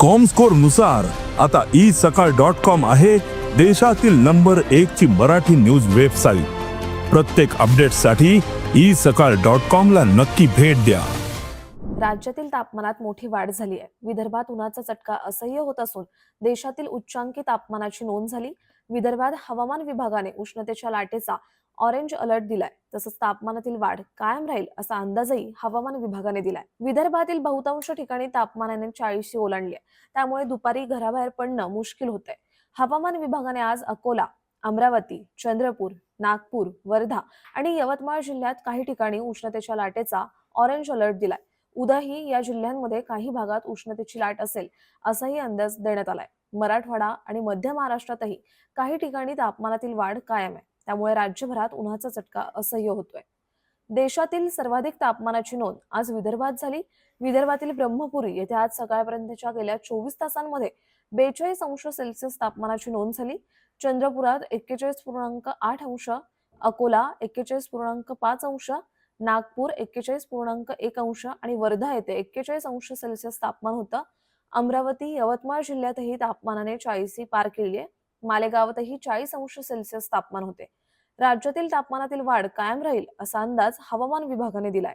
कॉमस्कोरनुसार आता ई सकाळ dot com आहे देशातील नंबर एक ची मराठी न्यूज वेबसाईट प्रत्येक अपडेटसाठी ई सकाळ डॉट कॉम ला नक्की भेट द्या. राज्यातील तापमानात मोठी वाढ झाली आहे. विदर्भात उन्हाचा चटका असह्य होत असून देशातील उच्चांकी तापमानाची नोंद झाली. विदर्भात हवामान विभागाने उष्णतेच्या लाटेचा ऑरेंज अलर्ट दिलाय. तसंच तापमानातील वाढ कायम राहील असा अंदाजही हवामान विभागाने दिलाय. विदर्भातील बहुतांश ठिकाणी तापमानाने चाळीसशे ओलांडली आहे त्यामुळे दुपारी घराबाहेर पडणं मुश्किल होतंय. हवामान विभागाने आज अकोला अमरावती चंद्रपूर नागपूर वर्धा आणि यवतमाळ जिल्ह्यात काही ठिकाणी उष्णतेच्या लाटेचा ऑरेंज अलर्ट दिलाय. उद्याही या जिल्ह्यांमध्ये काही भागात उष्णतेची लाट असेल असाही अंदाज देण्यात आलाय. मराठवाडा आणि मध्य महाराष्ट्रातही काही ठिकाणी तापमानातील वाढ कायम आहे. त्यामुळे राज्यभरात उन्हाचा चटका असह्य होतोय. देशातील सर्वाधिक तापमानाची नोंद आज विदर्भात झाली. विदर्भातील ब्रह्मपुरी येथे आज सकाळपर्यंतच्या गेल्या चोवीस तासांमध्ये बेचाळीस अंश सेल्सिअस तापमानाची नोंद झाली. चंद्रपुरात एक्केचाळीस पूर्णांक आठ अंश अकोला एक्केचाळीस पूर्णांक पाच अंश नागपूर एक्केचाळीस पूर्णांक एक अंश आणि वर्धा येथे एक्केचाळीस अंश सेल्सिअस तापमान होतं. अमरावती यवतमाळ जिल्ह्यातही तापमानाने चाळीसी पार केली आहे मालेगावातही चाळीस अंश सेल्सिअस तापमान होते. राज्यातील तापमानातील वाढ कायम राहील असा अंदाज हवामान विभागाने दिलाय.